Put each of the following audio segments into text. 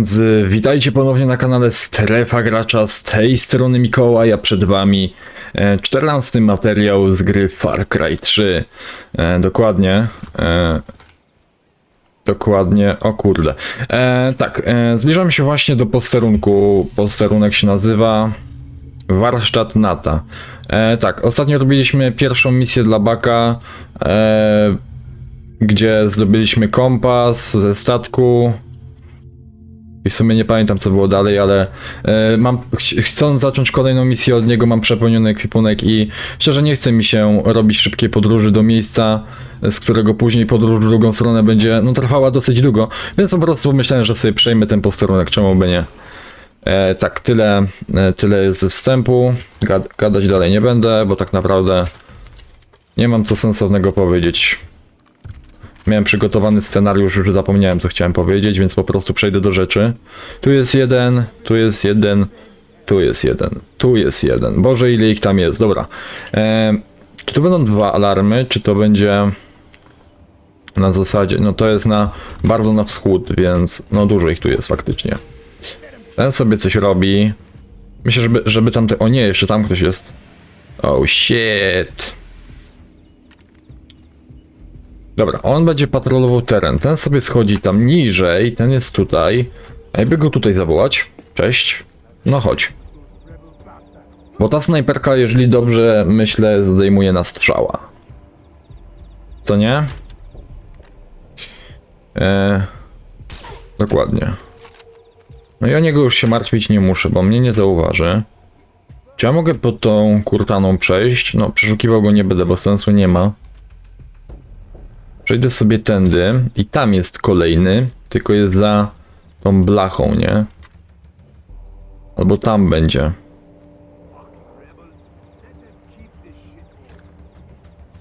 więc y, witajcie ponownie na kanale Strefa Gracza, z tej strony Mikołaj, a przed wami e, 14 materiał z gry Far Cry 3. E, dokładnie. E, dokładnie, o kurde. E, tak, e, zbliżamy się właśnie do posterunku. Posterunek się nazywa Warsztat Nata. E, tak, ostatnio robiliśmy pierwszą misję dla Baka. E, gdzie zdobyliśmy kompas ze statku. I w sumie nie pamiętam co było dalej, ale e, mam, ch- chcąc zacząć kolejną misję od niego mam przepełniony ekwipunek i szczerze nie chce mi się robić szybkiej podróży do miejsca, z którego później podróż w drugą stronę będzie no, trwała dosyć długo, więc po prostu myślałem, że sobie przejmę ten posterunek, czemu by nie. E, tak, tyle, e, tyle ze wstępu, Gad, gadać dalej nie będę, bo tak naprawdę nie mam co sensownego powiedzieć. Miałem przygotowany scenariusz, już zapomniałem co chciałem powiedzieć, więc po prostu przejdę do rzeczy. Tu jest jeden, tu jest jeden, tu jest jeden, tu jest jeden. Boże, ile ich tam jest, dobra. E, czy tu będą dwa alarmy, czy to będzie na zasadzie, no to jest na bardzo na wschód, więc no dużo ich tu jest faktycznie. Ten sobie coś robi. Myślę, żeby, żeby tam te, o nie, jeszcze tam ktoś jest. Oh shit. Dobra, on będzie patrolował teren. Ten sobie schodzi tam niżej, ten jest tutaj. Jakby go tutaj zawołać? Cześć. No chodź. Bo ta snajperka, jeżeli dobrze myślę, zdejmuje na strzała. To nie? Eee, dokładnie. No i o niego już się martwić nie muszę, bo mnie nie zauważy. Czy ja mogę pod tą kurtaną przejść? No, przeszukiwał go nie będę, bo sensu nie ma. Przejdę sobie tędy i tam jest kolejny, tylko jest za tą blachą, nie? Albo tam będzie.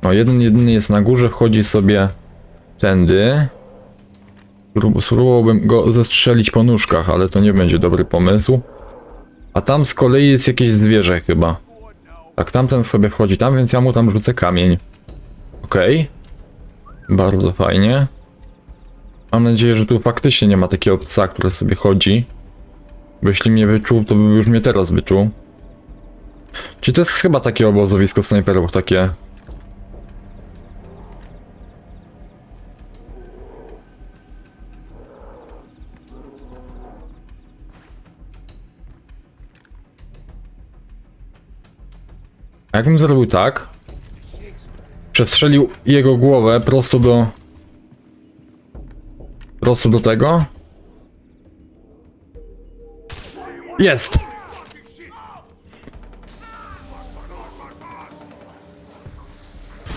O, jeden jedyny jest na górze, wchodzi sobie tędy. Sprób- Spróbowałbym go zestrzelić po nóżkach, ale to nie będzie dobry pomysł. A tam z kolei jest jakieś zwierzę chyba. Tak, tamten sobie wchodzi tam, więc ja mu tam rzucę kamień. Okej. Bardzo fajnie. Mam nadzieję, że tu faktycznie nie ma takiego psa, który sobie chodzi. Bo jeśli mnie wyczuł, to by już mnie teraz wyczuł. Czy to jest chyba takie obozowisko snajperów, takie... Jakbym zrobił tak, przestrzelił jego głowę prosto do... Prosto do tego. Jest!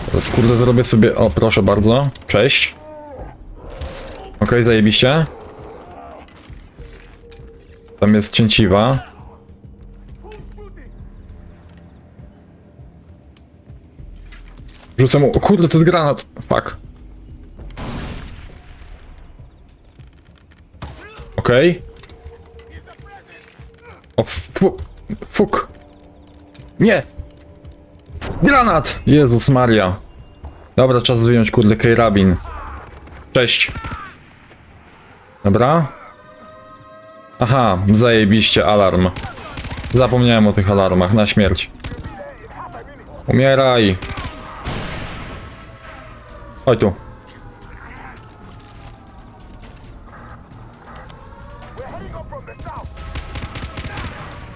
Teraz kurde zrobię sobie... O, proszę bardzo. Cześć. Okej, zajebiście. Tam jest cięciwa. Rzucę mu... O kurde, to jest granat! Fuck. Okej. O fu... Fuk. Nie! Granat! Jezus Maria. Dobra, czas wyjąć kurde karabin. Cześć. Dobra. Aha, zajebiście alarm. Zapomniałem o tych alarmach, na śmierć. Umieraj. Chodź tu.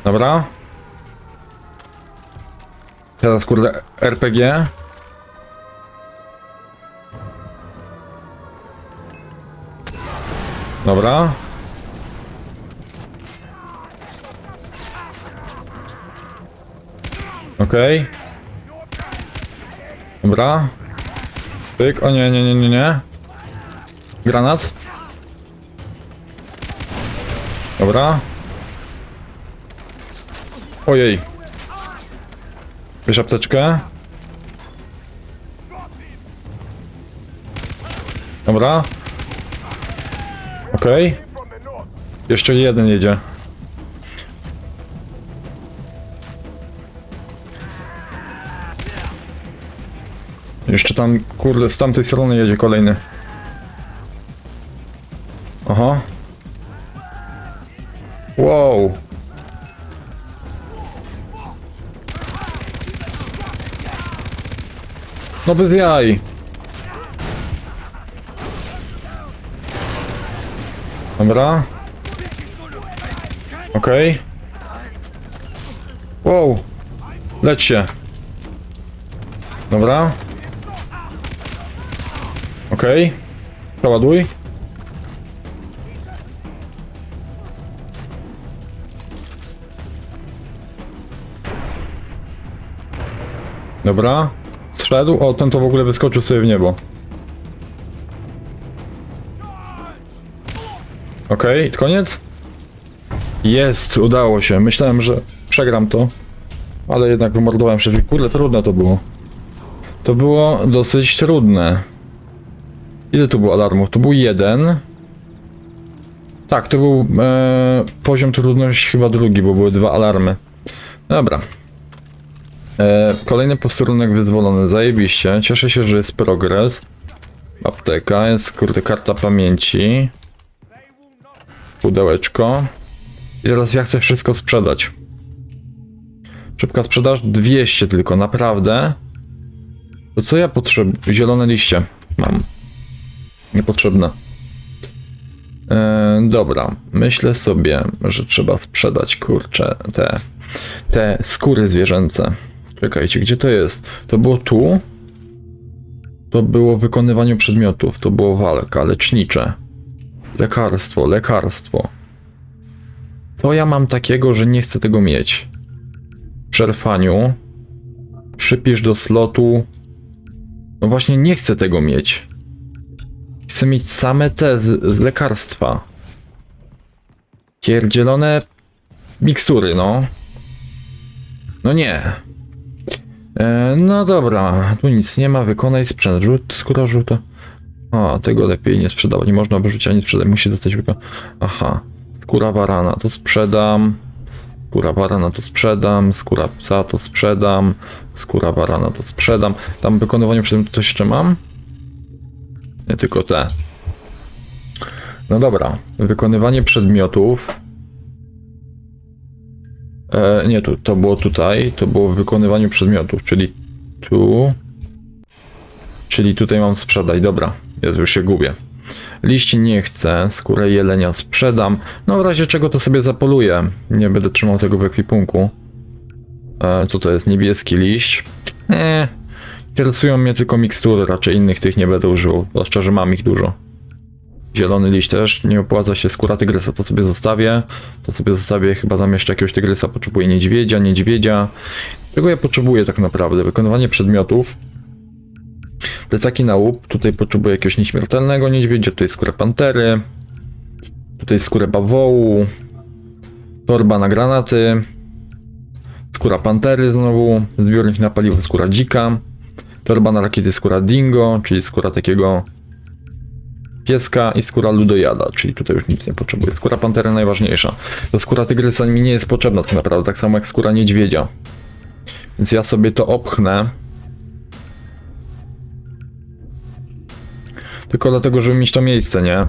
Dobra. Teraz kurde RPG. Dobra. Okej. Dobra. Pyk, o nie, nie, nie, nie, nie. Granat. Dobra. Ojej. Bierz apteczkę. Dobra. Okej. Jeszcze jeden jedzie. Jeszcze tam, kurde, z tamtej strony jedzie kolejny. Aha. Wow. No bez jaj. Dobra. Okej. Wow. Leć. Dobra. Okej. Przeładuj. Dobra. Zszedł. O, ten to w ogóle wyskoczył sobie w niebo. Okej, koniec? Jest, udało się. Myślałem, że przegram to. Ale jednak wymordowałem wszystkich. Kurde, trudne to było. To było dosyć trudne. Ile tu było alarmów? To był jeden. Tak, to był e, poziom trudności chyba drugi, bo były dwa alarmy. Dobra. E, kolejny posterunek wyzwolony, zajebiście. Cieszę się, że jest progres. Apteka, jest kurde karta pamięci. Pudełeczko. I teraz ja chcę wszystko sprzedać. Szybka sprzedaż 200 tylko, naprawdę. To co ja potrzebuję? Zielone liście mam. Niepotrzebne. E, dobra, myślę sobie, że trzeba sprzedać kurczę te, te skóry zwierzęce. Czekajcie, gdzie to jest? To było tu? To było w wykonywaniu przedmiotów, to było walka, lecznicze. Lekarstwo, lekarstwo. Co ja mam takiego, że nie chcę tego mieć? W przerwaniu. Przypisz do slotu. No właśnie, nie chcę tego mieć. Chcę mieć same te z, z lekarstwa. Pierdzielone mikstury, no. No nie. E, no dobra, tu nic nie ma, wykonaj sprzęt. Rzut, skóra żółta. A, tego lepiej nie sprzedawać. Nie można wyrzucić ani sprzedać, musi zostać wykonany. Aha, skóra barana to sprzedam. Skóra barana to sprzedam, skóra psa to sprzedam, skóra barana to sprzedam. Tam w wykonywaniu przedmiotów coś jeszcze mam? Nie tylko te. No dobra, wykonywanie przedmiotów. E, nie, tu, to było tutaj, to było w wykonywaniu przedmiotów, czyli tu. Czyli tutaj mam sprzedać, dobra, ja już się gubię. Liści nie chcę, skórę jelenia sprzedam. No w razie czego to sobie zapoluję. Nie będę trzymał tego w ekwipunku. E, co to jest? Niebieski liść? Nie. Interesują mnie tylko mikstury, raczej innych tych nie będę używał, zwłaszcza, że mam ich dużo. Zielony liść też, nie opłaca się skóra tygrysa, to sobie zostawię. To sobie zostawię, chyba jeszcze jakiegoś tygrysa potrzebuję niedźwiedzia, niedźwiedzia. Czego ja potrzebuję tak naprawdę? Wykonywanie przedmiotów. Plecaki na łup, tutaj potrzebuję jakiegoś nieśmiertelnego niedźwiedzia, tutaj skórę pantery. Tutaj skórę bawołu. Torba na granaty. Skóra pantery znowu. Zbiornik na paliwo, skóra dzika. Torba na rakiety, skóra dingo, czyli skóra takiego pieska i skóra ludojada, czyli tutaj już nic nie potrzebuję. Skóra pantery najważniejsza. To skóra tygrysa mi nie jest potrzebna tak naprawdę, tak samo jak skóra niedźwiedzia. Więc ja sobie to opchnę. Tylko dlatego, żeby mieć to miejsce, nie?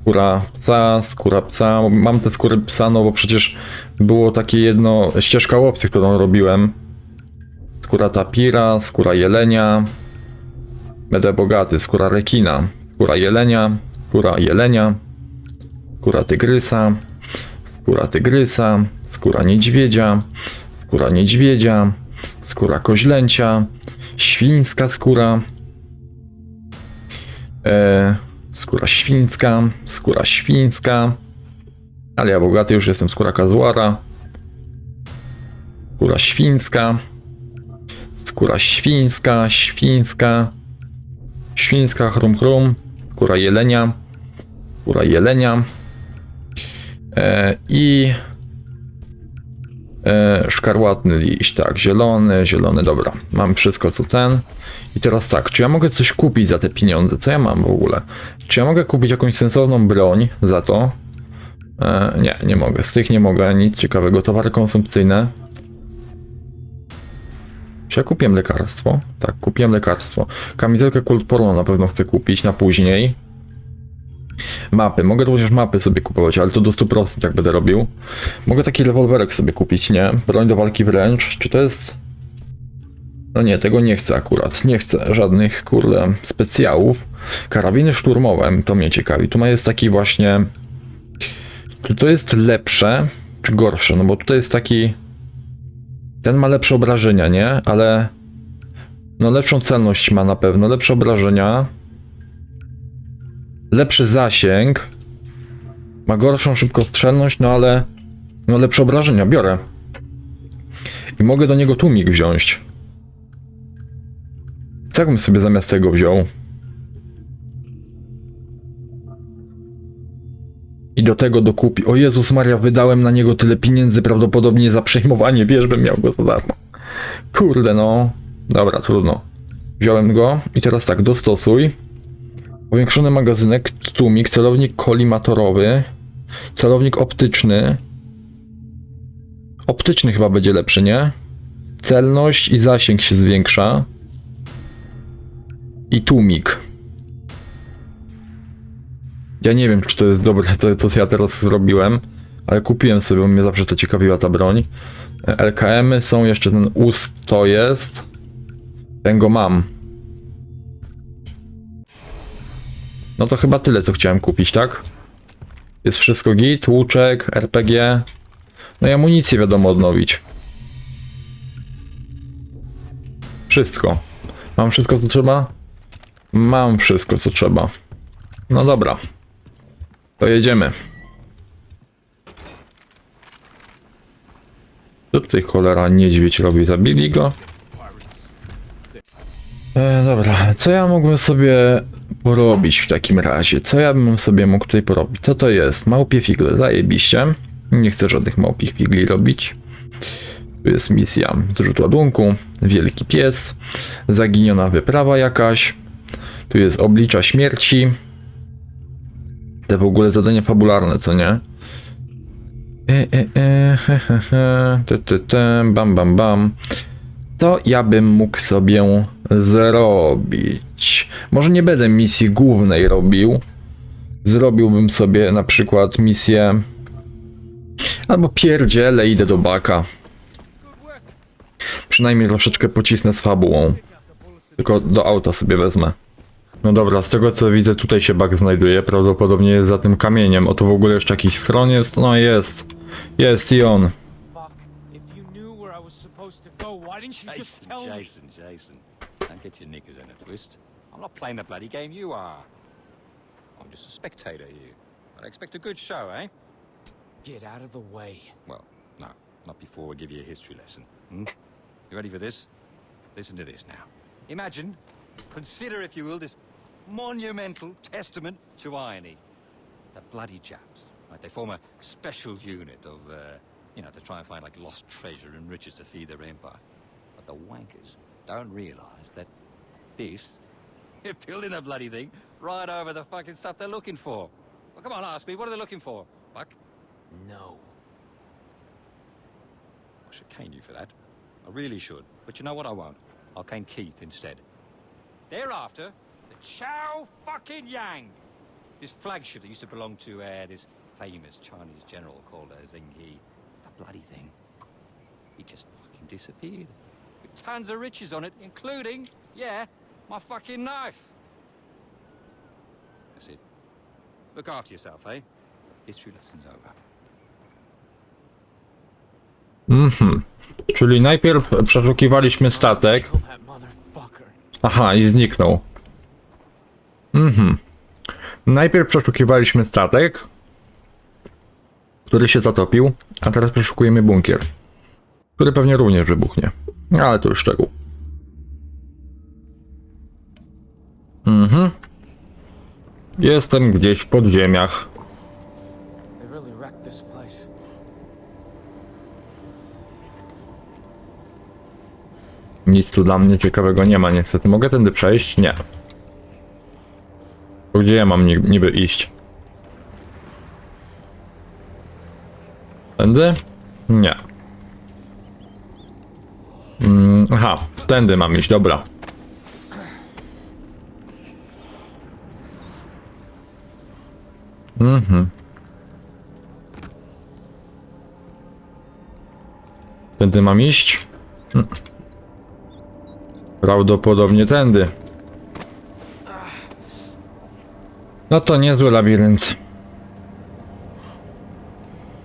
Skóra psa, skóra psa. Mam te skóry psa, no bo przecież było takie jedno, ścieżka łopcy, którą robiłem. Skóra tapira, skóra jelenia. Będę bogaty, skóra rekina, skóra jelenia, skóra jelenia, skóra tygrysa, skóra tygrysa, skóra niedźwiedzia, skóra niedźwiedzia, skóra koźlęcia, świńska skóra, e, skóra świńska, skóra świńska, ale ja bogaty już jestem, skóra kazuara, skóra świńska, skóra świńska, świńska, świńska, chrum chrum, skóra jelenia, skóra jelenia e, i e, szkarłatny liść, tak, zielony, zielony, dobra, mam wszystko co ten. I teraz tak, czy ja mogę coś kupić za te pieniądze? Co ja mam w ogóle? Czy ja mogę kupić jakąś sensowną broń za to? E, nie, nie mogę, z tych nie mogę, nic ciekawego, towary konsumpcyjne. Czy ja kupiłem lekarstwo? Tak, kupiłem lekarstwo. Kamizelkę Cold Porno na pewno chcę kupić na później. Mapy. Mogę również mapy sobie kupować, ale to do 100% jak będę robił. Mogę taki rewolwerek sobie kupić, nie? Broń do walki wręcz. Czy to jest... No nie, tego nie chcę akurat. Nie chcę żadnych, kurde, specjałów. Karabiny szturmowe, to mnie ciekawi. Tu ma jest taki właśnie... Czy to jest lepsze, czy gorsze? No bo tutaj jest taki... Ten ma lepsze obrażenia, nie? Ale... No lepszą celność ma na pewno, lepsze obrażenia. Lepszy zasięg. Ma gorszą szybkostrzelność, no ale... No lepsze obrażenia, biorę. I mogę do niego tłumik wziąć. Co jakbym sobie zamiast tego wziął? I do tego dokupi. O Jezus Maria, wydałem na niego tyle pieniędzy prawdopodobnie za przejmowanie, wiesz, bym miał go za darmo. Kurde no. Dobra, trudno. Wziąłem go i teraz tak, dostosuj. Powiększony magazynek, tłumik, celownik kolimatorowy, celownik optyczny. Optyczny chyba będzie lepszy, nie? Celność i zasięg się zwiększa. I tłumik. Ja nie wiem, czy to jest dobre, to co ja teraz zrobiłem, ale kupiłem sobie, bo mnie zawsze to ciekawiła ta broń. LKM-y są, jeszcze ten US to jest. Ten go mam. No to chyba tyle, co chciałem kupić, tak? Jest wszystko git, łuczek, RPG. No i amunicję wiadomo odnowić. Wszystko. Mam wszystko, co trzeba? Mam wszystko, co trzeba. No dobra. To jedziemy. Co tutaj cholera niedźwiedź robi? Zabili go? E, dobra, co ja mógłbym sobie porobić w takim razie? Co ja bym sobie mógł tutaj porobić? Co to jest? Małpie figle, zajebiście. Nie chcę żadnych małpich figli robić. Tu jest misja zrzut ładunku, wielki pies, zaginiona wyprawa jakaś. Tu jest oblicza śmierci. Te w ogóle zadania fabularne, co nie? E, e, e, he, he, he, te, te, te, bam, bam, bam. To ja bym mógł sobie zrobić. Może nie będę misji głównej robił. Zrobiłbym sobie na przykład misję. Albo pierdzielę, idę do baka. Przynajmniej troszeczkę pocisnę z fabułą. Tylko do auta sobie wezmę. No dobra, z tego co widzę, tutaj się bak znajduje. Prawdopodobnie jest za tym kamieniem. O tu w ogóle jeszcze jakiś schron jest? No jest. Jest i on. Fuck. If you knew where I was supposed to go, why didn't you just Jason, tell me? Jason, Jason. Don't get your knickers in a twist. I'm not playing the bloody game you are. I'm just a spectator here. I expect a good show, eh? Get out of the way. Well, no, not before I give you a history lesson. Hmm? You ready for this? Listen to this now. Imagine, consider if you will, this monumental testament to irony. The bloody chaps, right? They form a special unit of, uh, you know, to try and find like lost treasure and riches to feed their empire. But the wankers don't realise that this, you're building the bloody thing right over the fucking stuff they're looking for. Well, come on, ask me, what are they looking for, Buck? No. I should cane you for that. I really should. But you know what? I won't. I'll cane Keith instead. Thereafter, the Chow fucking Yang. This flagship that used to belong to uh, this famous Chinese general called uh, Zheng He. The bloody thing. He just fucking disappeared. With tons of riches on it, including, yeah, my fucking knife. That's it. Look after yourself, eh? History lesson's over. Mhm. Czyli najpierw przeszukiwaliśmy statek. Kill that motherfucker. Aha, i zniknął. Mhm. Najpierw przeszukiwaliśmy statek, który się zatopił, a teraz przeszukujemy bunkier, który pewnie również wybuchnie. Ale to już szczegół. Mhm. Jestem gdzieś w podziemiach. Nic tu dla mnie ciekawego nie ma, niestety. Mogę tędy przejść? Nie. Gdzie ja mam ni- niby iść? Tędy? Nie. Mm, aha, tędy mam iść, dobra. Mhm. Tędy mam iść? Hm. Prawdopodobnie tędy. No to niezły labirynt.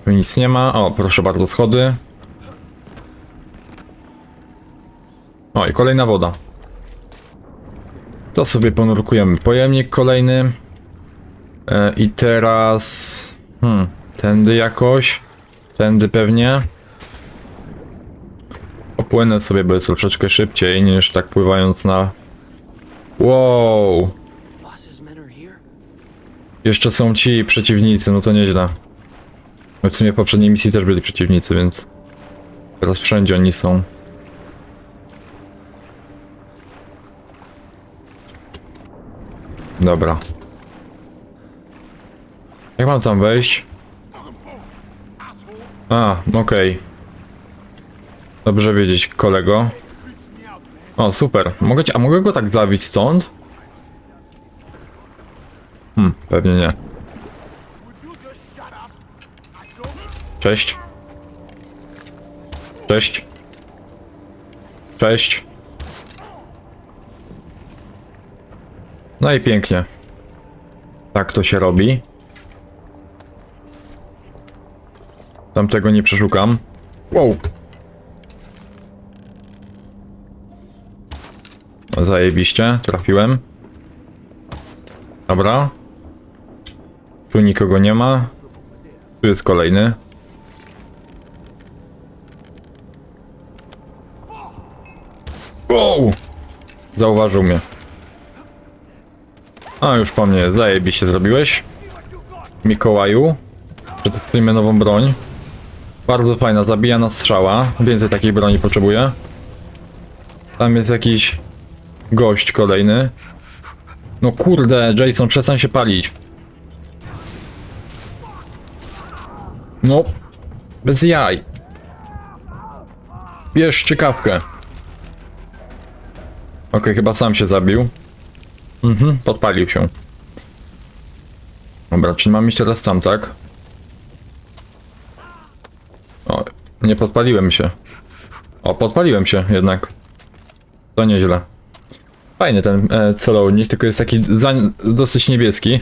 Tu nic nie ma. O, proszę bardzo, schody. O, i kolejna woda. To sobie ponurkujemy. Pojemnik kolejny. E, I teraz... Hmm, tędy jakoś. Tędy pewnie. Opłynę sobie, bo jest troszeczkę szybciej niż tak pływając na... Wow! Boss's men are here? Jeszcze są ci przeciwnicy, no to nieźle. No W sumie w poprzedniej misji też byli przeciwnicy, więc... Teraz wszędzie oni są. Dobra. Jak mam tam wejść? A, okej. Dobrze wiedzieć, kolego. O, super. Mogę a mogę go tak zabić stąd? Hmm, pewnie nie. Cześć. Cześć. Cześć. No i pięknie. Tak to się robi. Tamtego nie przeszukam. Wow. Zajebiście, trafiłem. Dobra. Tu nikogo nie ma. Tu jest kolejny. Wow! Zauważył mnie. A, już po mnie. Zajebiście zrobiłeś. Mikołaju. Przetestujmy nową broń. Bardzo fajna, zabija na strzała. Więcej takiej broni potrzebuję. Tam jest jakiś gość kolejny. No kurde, Jason, przestań się palić. No, bez jaj. Bierz ciekawkę. Okej, chyba sam się zabił. Mhm, podpalił się. Dobra, czyli mam iść teraz tam, tak? O, nie podpaliłem się. O, podpaliłem się jednak. To nieźle. Fajny ten e, celownik, tylko jest taki za, dosyć niebieski.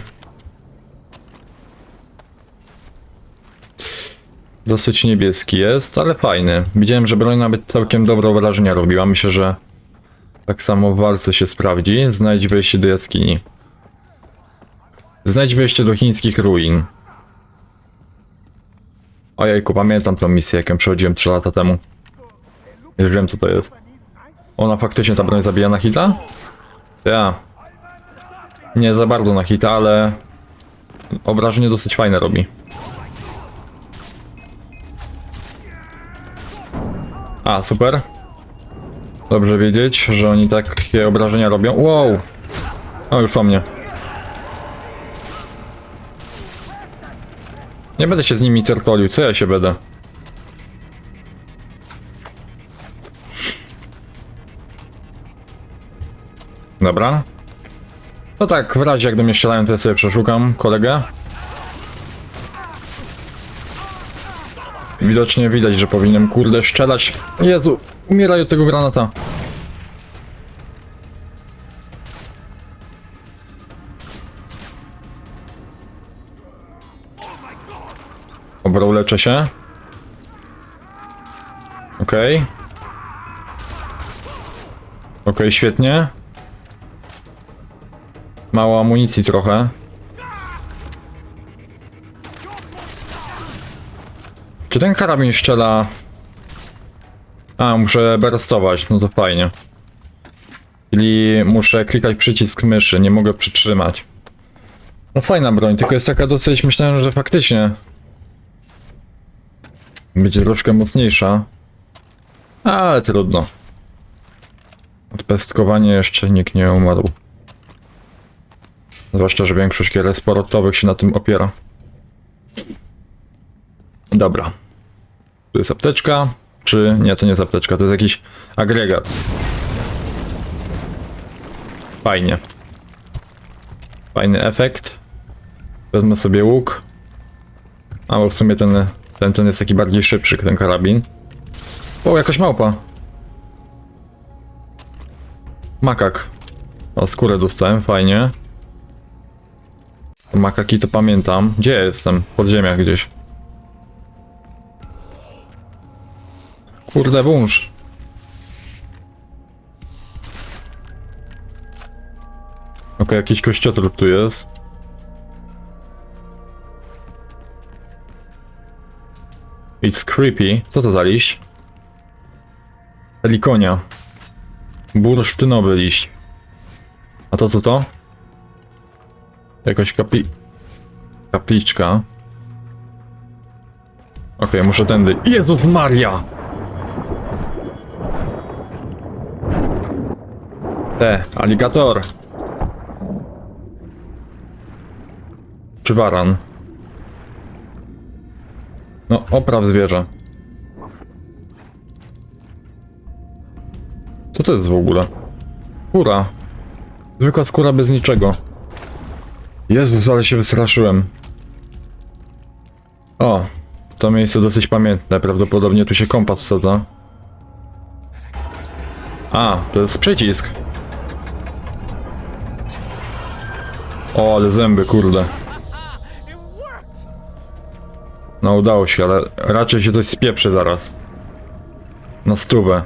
Dosyć niebieski jest, ale fajny. Widziałem, że broń nawet całkiem dobre wrażenia robiła. Myślę, że tak samo w walce się sprawdzi. Znajdź wejście do jaskini. Znajdź wejście do chińskich ruin. Ojejku, pamiętam tą misję, jaką przechodziłem 3 lata temu. Już wiem co to jest. Ona faktycznie ta broń zabija na hita? Ja. Nie za bardzo na hita, ale... Obrażenie dosyć fajne robi. A, super. Dobrze wiedzieć, że oni takie obrażenia robią. Wow! O, już po mnie. Nie będę się z nimi cerkolił, co ja się będę? Dobra. No tak, w razie jak do mnie strzelają, to ja sobie przeszukam kolegę. Widocznie widać, że powinienem kurde strzelać. Jezu, umieraj od tego granata. Dobra, uleczę się. Okej. Okej, świetnie. Mało amunicji trochę. Ten karabin strzela... A, muszę burstować, no to fajnie. Czyli muszę klikać przycisk myszy, nie mogę przytrzymać. No fajna broń, tylko jest taka dosyć, myślałem, że faktycznie... Będzie troszkę mocniejsza. Ale trudno. Od pestkowania jeszcze nikt nie umarł. Zwłaszcza, że większość gier sportowych się na tym opiera. Dobra. Tu jest apteczka. Czy nie, to nie jest apteczka, to jest jakiś agregat. Fajnie. Fajny efekt. Wezmę sobie łuk. A bo w sumie ten, ten, ten jest taki bardziej szybszy, ten karabin. O, jakaś małpa. Makak. O, skórę dostałem, fajnie. Makaki to pamiętam. Gdzie jestem? W podziemiach gdzieś. Kurde, wąż. Okej, jakiś kościotrup tu jest. It's creepy. Co to za liść? Helikonia. Bursztynowy liść. A to co to? Jakaś kapli... Kapliczka. Okej, muszę tędy. Jezus Maria! Te, aligator. Czy baran? No, opraw zwierzę. Co to jest w ogóle? Skóra. Zwykła skóra bez niczego. Jezus, ale się wystraszyłem. O, to miejsce dosyć pamiętne. Prawdopodobnie tu się kompas wsadza. A, to jest przycisk. O, ale zęby, kurde. No udało się, ale raczej się coś spieprzy zaraz. Na stówę.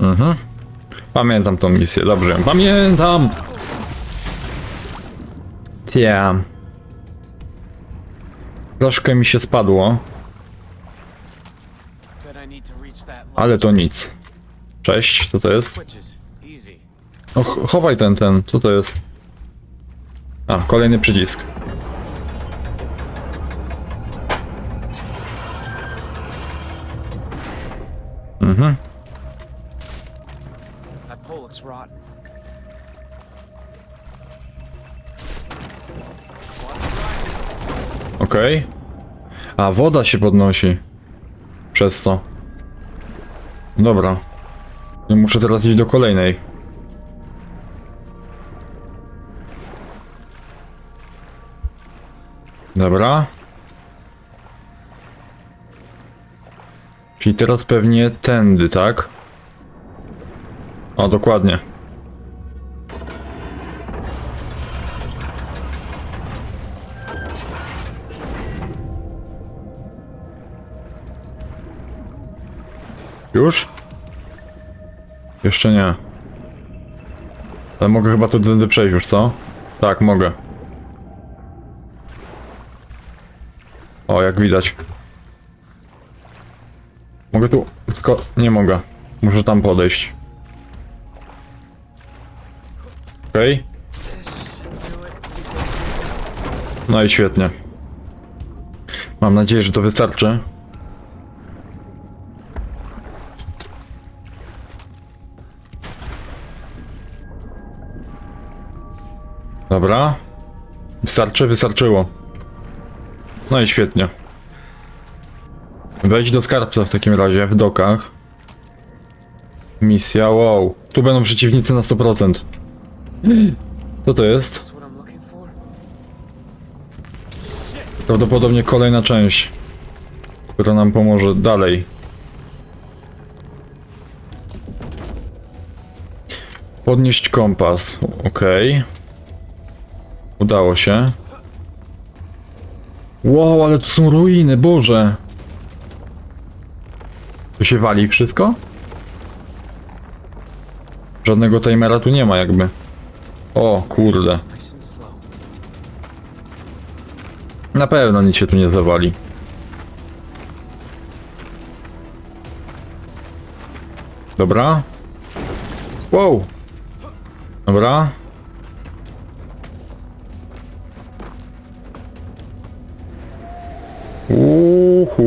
Mhm. Pamiętam tą misję, dobrze. Pamiętam! Tia. Troszkę mi się spadło, ale to nic. Cześć, co to jest? O, ch- chowaj ten, ten, co to jest? A, kolejny przycisk. Mhm, okej. A, woda się podnosi. Przez to. Dobra. Muszę teraz iść do kolejnej. Dobra. Czyli teraz pewnie tędy, tak? O, dokładnie. Już? Jeszcze nie. Ale mogę chyba tu tędy przejść już, co? Tak, mogę. O, jak widać. Mogę tu... Sko nie mogę. Muszę tam podejść. Okej. No i świetnie. Mam nadzieję, że to wystarczy. Dobra. Wystarczy? Wystarczyło. No i świetnie. Wejdź do skarbca w takim razie, w dokach. Misja, wow. Tu będą przeciwnicy na 100%. Co to jest? Prawdopodobnie kolejna część, która nam pomoże dalej. Podnieść kompas. Okej. Udało się. Wow, ale to są ruiny, Boże. Tu się wali wszystko? Żadnego timera tu nie ma jakby. O, kurde. Na pewno nic się tu nie zawali. Dobra. Wow. Dobra.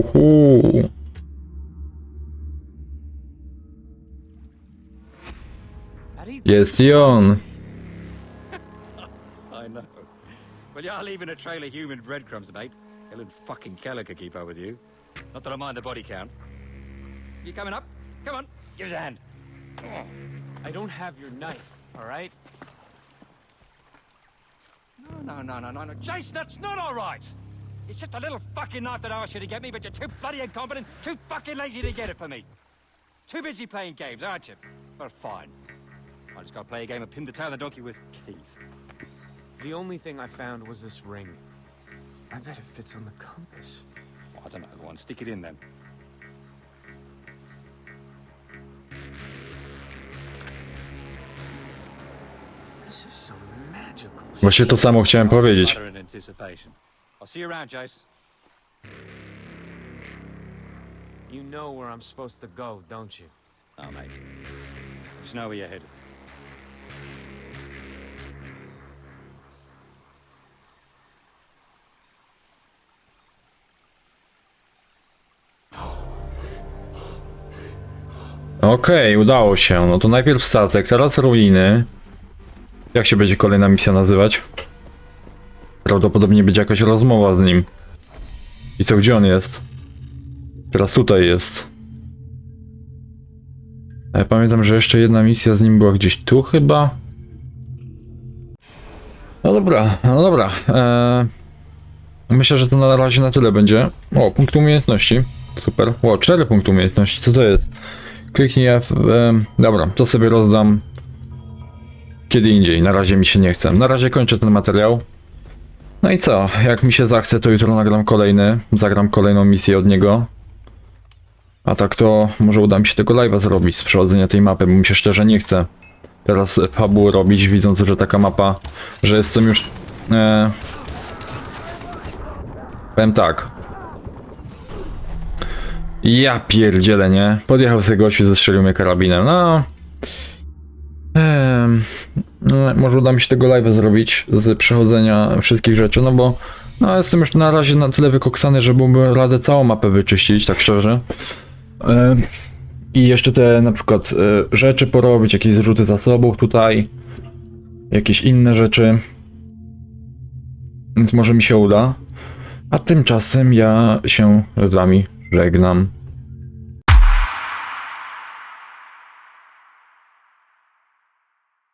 Do Jest i. I know. Well, you're leaving a trail of human breadcrumbs, mate. Helen fucking Keller could keep up with you. Not that I mind the body count. You coming up? Come on, give us a hand. I don't have your knife, all right? No, no, no, no, no, no. Jason, that's not all right. It's just a little fucking knife that I asked you to get me, but you're too bloody incompetent, too fucking lazy to get it for me. Too busy playing games, aren't you? Well, fine. I just gotta play a game of pin the tail of the donkey with Keith. The only thing I found was this ring. I bet it fits on the compass. Well, I don't know, go on, stick it in then. This is some magical Właśnie to samo chciałem powiedzieć. I'll see you around, Jace. You know where I'm supposed to go, don't you? Oh, mate. Just know where you're headed. Okej, udało się. No to najpierw statek, teraz ruiny. Jak się będzie kolejna misja nazywać? Prawdopodobnie będzie jakaś rozmowa z nim. I co, gdzie on jest? Teraz tutaj jest. Ja pamiętam, że jeszcze jedna misja z nim była gdzieś tu chyba. No dobra, no dobra. Eee, myślę, że to na razie na tyle będzie. O, punkt umiejętności. Super. O, cztery punkty umiejętności. Co to jest? Kliknij F. em, dobra, to sobie rozdam kiedy indziej. Na razie mi się nie chce. Na razie kończę ten materiał. No i co? Jak mi się zachce, to jutro nagram kolejny. Zagram kolejną misję od niego. A tak to może uda mi się tego live'a zrobić z przechodzenia tej mapy, bo mi się szczerze nie chce teraz fabuły robić, widząc, że taka mapa, że jestem już... E, powiem tak, ja pierdzielę, nie? Podjechał sobie gościu, zestrzelił mnie karabinem, no... No, może uda mi się tego live zrobić z przechodzenia wszystkich rzeczy, no bo no, jestem już na razie na tyle wykoksany, że byłbym radę całą mapę wyczyścić, tak szczerze. Em, I jeszcze te na przykład e, rzeczy porobić, jakieś zrzuty zasobów tutaj, jakieś inne rzeczy. Więc może mi się uda. A tymczasem ja się z wami żegnam.